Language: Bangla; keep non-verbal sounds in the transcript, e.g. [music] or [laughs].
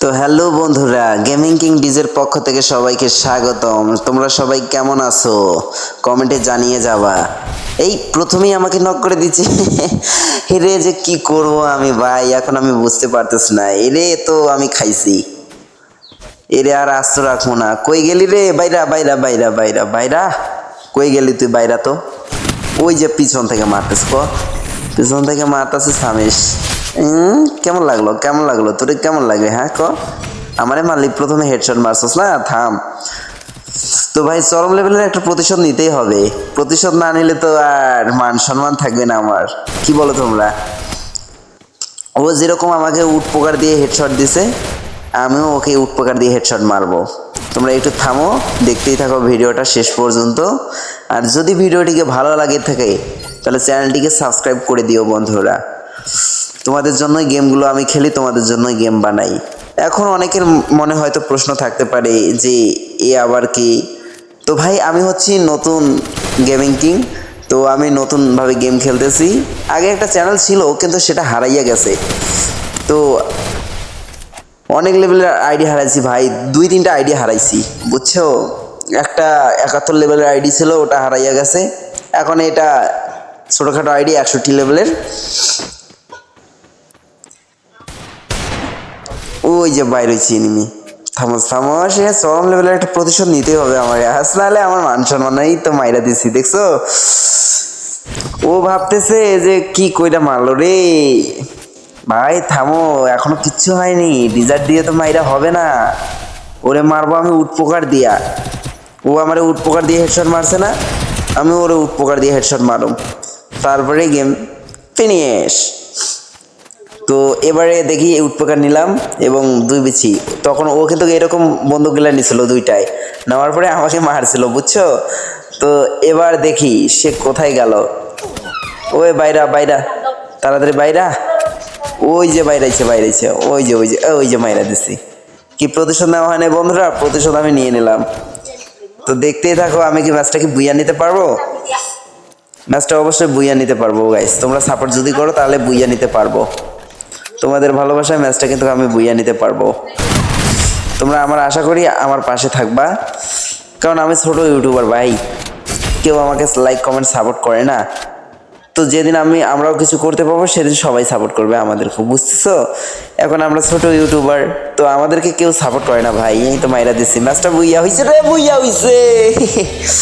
তো হ্যালো বন্ধুরা গেমিং কিং ডিজের পক্ষ থেকে সবাইকে স্বাগতম। তোমরা সবাই কেমন আছো? কমেন্টে জানিয়ে যাবা। এই প্রথমেই আমাকে নক করে দিচ্ছে। [laughs] হেরে যে কি করব আমি ভাই? এখন আমি বুঝতে পারতেছি না। এরে তো আমি খাইছি। এরে আর আস্ত রাখব না। কই গেলি রে? বাইরা বাইরা বাইরা বাইরা বাইরা। কই গেলি তুই বাইরা তো? ওই যে পিছন থেকে মারতেছ ক? পিছন থেকে মারতেছে সামিস উম, কেমন লাগল? কেমন লাগল? তোর কেমন লাগে হ্যাঁ? ক? আমারে মারলি প্রথমে হেডশট মারছস না? থাম। তো ভাই, চরম লেভেলের একটা প্রতিশোধ নিতেই হবে। প্রতিশোধ না নিলে তো আর মান সম্মান থাকবে না আমার। কি বলো তোমরা? ও যেরকম আমাকে উট পোকার দিয়ে হেডশট দিছে, আমিও ওকে উট পোকার দিয়ে হেডশট মারবো। তোমরা একটু থামো, দেখতেই থাকো ভিডিওটা শেষ পর্যন্ত। আর যদি ভিডিওটিকে ভালো লাগে থাকে, তাহলে চ্যানেলটিকে সাবস্ক্রাইব করে দিও বন্ধুরা। তোমাদের জন্যই গেমগুলো আমি খেলি, তোমাদের জন্যই গেম বানাই। এখন অনেকের মনে হয়তো প্রশ্ন থাকতে পারে যে, এ আবার কি? তো ভাই, আমি হচ্ছি নতুন গেমিং কিং তো আমি নতুনভাবে গেম খেলতেছি। আগে একটা চ্যানেল ছিল, কিন্তু সেটা হারাইয়া গেছে। তো অনেক লেভেলের আইডি হারাইছি ভাই, দুই তিনটা আইডি হারাইছি, বুঝছ? একটা একাত্তর লেভেলের আইডি ছিল, ওটা হারাইয়া গেছে। এখন এটা ছোটোখাটো আইডি একষট্টি লেভেলের ওই যে বাইরে এনিমি থামস থামস এ চরম লেভেলের একটা প্রতিশোধ নিতেই হবে আমার। হাস নাহলে আমার মান সম্মানই তো মাইরা দিছি, দেখছ? ও ভাবতেছে যে কি কইরা মারলো রে। ভাই, থামো, এখনও কিচ্ছু হয়নি ডিজার্ট দিয়ে তো মাইরা হবে না। ওরে মারবো আমি উট পোকার দিয়া। ও আমারে উট পোকার দিয়ে হেডশট মারছে না, আমি ওরে উট পোকার দিয়ে হেডশট মারুম। তারপরে গেম ফিনিশ তো এবারে দেখি উটপোকার নিলাম এবং দুই বিছি তখন ও কিন্তু এরকম বন্দুকগুলা নিছিল দুইটাই নেওয়ার পরে আমাকে মারছিল, বুঝছ? তো এবার দেখি সে কোথায় গেল। ওই বাইরা বাইরা, তাড়াতাড়ি বাইরা। ওই যে বাইরাইছে বাইরাইছে। ওই যে ওই যে ওই যে মাইরা দিছি। কি প্রতিশোধ নেওয়া হয় না বন্ধুরা? প্রতিশোধ আমি নিয়ে নিলাম। তো দেখতেই থাকো, আমি কি ম্যাচটা কি বুইয়া নিতে পারব? ম্যাচটা অবশ্যই বুইয়া নিতে পারব গাইস তোমরা সাপোর্ট যদি করো, তাহলে বুইয়া নিতে পারব। তোমাদের ভালোবাসায় ম্যাচটা কিন্তু আমি বুইয়া নিতে পারব। তোমরা আমার আশা করি আমার পাশে থাকবা। কারণ আমি ছোট ইউটিউবার ভাই। কেউ আমাকে লাইক কমেন্ট সাপোর্ট করে না। তো যেদিন আমি, আমরাও কিছু করতে পারব, সেদিন সবাই সাপোর্ট করবে আমাদেরকে, বুঝতেছো? এখন আমরা ছোট ইউটিউবার, তো আমাদেরকে কেউ সাপোর্ট করে না ভাই। এই তো মাইরা দিচ্ছি ম্যাচটা বুইয়া হয়েছে রে, বুইয়া হয়েছে [laughs]